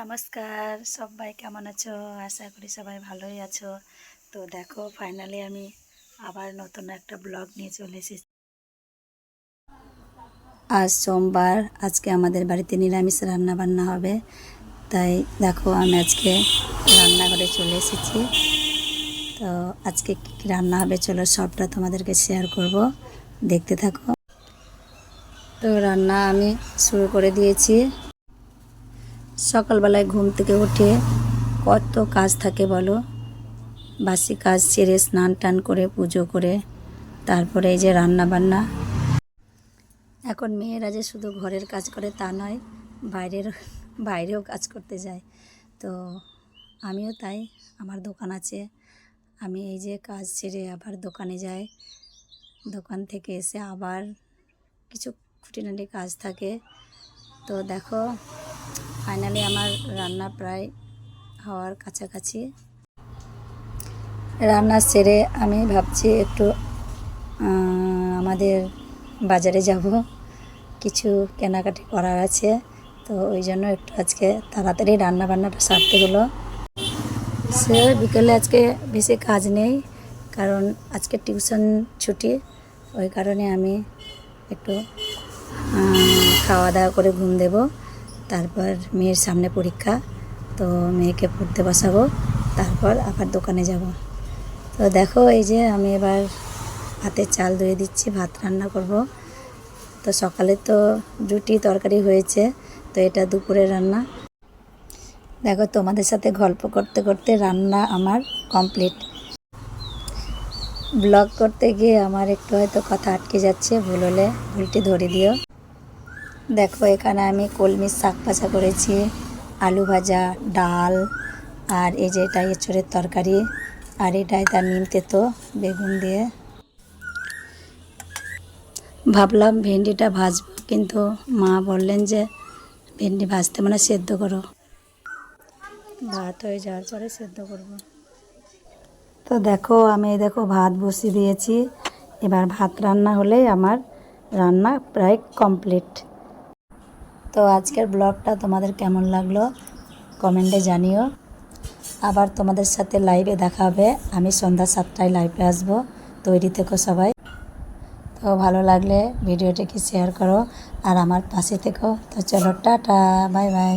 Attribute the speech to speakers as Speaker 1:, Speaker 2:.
Speaker 1: নমস্কার, সবাই কেমন আছো? আশা করি সবাই ভালোই আছো। তো দেখো ফাইনালি আমি আবার নতুন একটা ব্লগ নিয়ে চলে এসেছি। আজ সোমবার, আজকে আমাদের বাড়িতে নিরামিষ রান্না বান্না হবে। তাই দেখো, আমি আজকে রান্নাঘরে চলে এসেছি। তো আজকে কী কী রান্না হবে চলো সবটা তোমাদেরকে শেয়ার করব। দেখতে থাকো। তো রান্না আমি শুরু করে দিয়েছি। সকালবেলায় ঘুম থেকে উঠে কত কাজ থাকে বলো? বাসি কাজ সেরে স্নান টান করে, পুজো করে, তারপরে এই যে রান্না বান্না এখন মেয়েরা যে শুধু ঘরের কাজ করে তা নয়, বাইরের, বাইরেও কাজ করতে যায়। তো আমিও তাই, আমার দোকান আছে। আমি এই যে কাজ ছেড়ে আবার দোকানে যাই। দোকান থেকে এসে আবার কিছু খুঁটিনাটি কাজ থাকে। তো দেখো ফাইনালি আমার রান্না প্রায় হওয়ার কাছাকাছি। রান্না সেরে আমি ভাবছি একটু আমাদের বাজারে যাব। কিছু কেনাকাটি করার আছে, তো ওই জন্য একটু আজকে তাড়াতাড়ি রান্না বান্নাটা সারতে হলো। সে বিকেলে আজকে বেশি কাজ নেই, কারণ আজকে টিউশন ছুটি, ওই কারণে আমি একটু খাওয়া দাওয়া করে ঘুম দেব। তারপর মেয়ের সামনে পরীক্ষা, তো মেয়েকে পড়তে বসাবো, তারপর আবার দোকানে যাব। তো দেখো এই যে আমি এবার ভাতের চাল ধুয়ে দিচ্ছি, ভাত রান্না করব। তো সকালে তো রুটি তরকারি হয়েছে, তো এটা দুপুরে রান্না। দেখো তোমাদের সাথে গল্প করতে করতে রান্না আমার কমপ্লিট। ব্লগ করতে গিয়ে আমার একটু হয়তো কথা আটকে যাচ্ছে, ভুল হলে ভুলটি ধরে দিও। দেখো, এখানে আমি কলমির শাক ভাজা করেছি, আলু ভাজা, ডাল, আর এই যে এটা এঁচড়ের তরকারি, আর এটাই তার নিম তেতো, বেগুন দিয়ে। ভাবলাম ভেন্ডিটা ভাজবো, কিন্তু মা বললেন যে ভেন্ডি ভাজতে মানে সেদ্ধ করো। ভাত হয়ে যাওয়ার পরে সেদ্ধ করব। তো দেখো, আমি দেখো ভাত বসিয়ে দিয়েছি। এবার ভাত রান্না হলেই আমার রান্না প্রায় কমপ্লিট। তো আজকের ব্লগটা তোমাদের কেমন লাগল কমেন্টে জানিও। আবার তোমাদের সাথে লাইভে দেখা হবে। আমি সন্ধ্যা সাতটায় লাইভে আসব। তৈরি থেকো সবাই। তো ভালো লাগলে ভিডিওটাকে শেয়ার করো। আর আমার পাশে থেকো। তো চলো, টাটা বাই বাই